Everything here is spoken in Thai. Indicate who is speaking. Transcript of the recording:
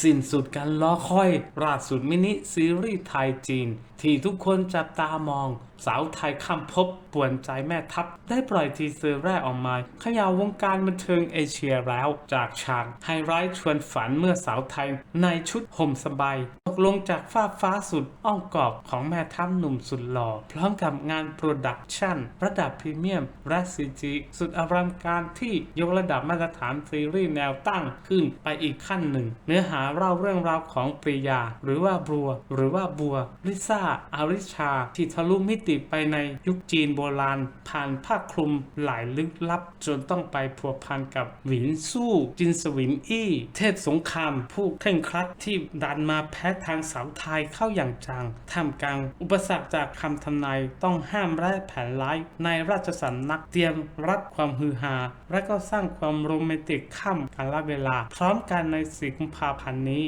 Speaker 1: สิ้นสุดการล้อค่อย ราสุดมินิซีรีส์ไทยจีน ที่ทุกคนจับตามอง สาวไทยคำพบป่วนใจแม่ทัพ ได้ปล่อยทีเซอร์แรกออกมาขยาวงการบันเทิงเอเชียแล้ว จากฉากไฮไลท์ชวนฝันเมื่อสาวไทยในชุดห่มสบาย กลงจากฟ้าฟ้าสุดอ้อมกอบของแม่ทัพหนุ่มสุดหล่อ พร้อมกับงานโปรดักชั่นระดับพรีเมียมและซีจีสุดอลังการที่ยกระดับมาตรฐานซีรีส์แนวตั้งขึ้นไปอีกขั้นหนึ่ง เนื้อหาเล่าเรื่องราวของปริยา หรือว่าบัว หรือว่าบัว ลิซ่าอาริชา ที่ทะลุมิติไปในยุคจีนโบราณ ผ่านผ้าคลุมหลายลึกลับ จนต้องไปพัวพันกับหวินสู้ จินสวินอี้ เทพสงคราม ผู้เคร่งครัดที่ดันมาแพ้ทางสาวไทยเข้าอย่างจังท่ามกลางอุปสรรคจากคำทำนายต้องห้ามและแผนร้ายในราชสำนักเตรียมรับความฮือฮา และก็สร้างความโรแมนติกข้ามกาลเวลา พร้อมกันในสีกุมภาพันธ์นี้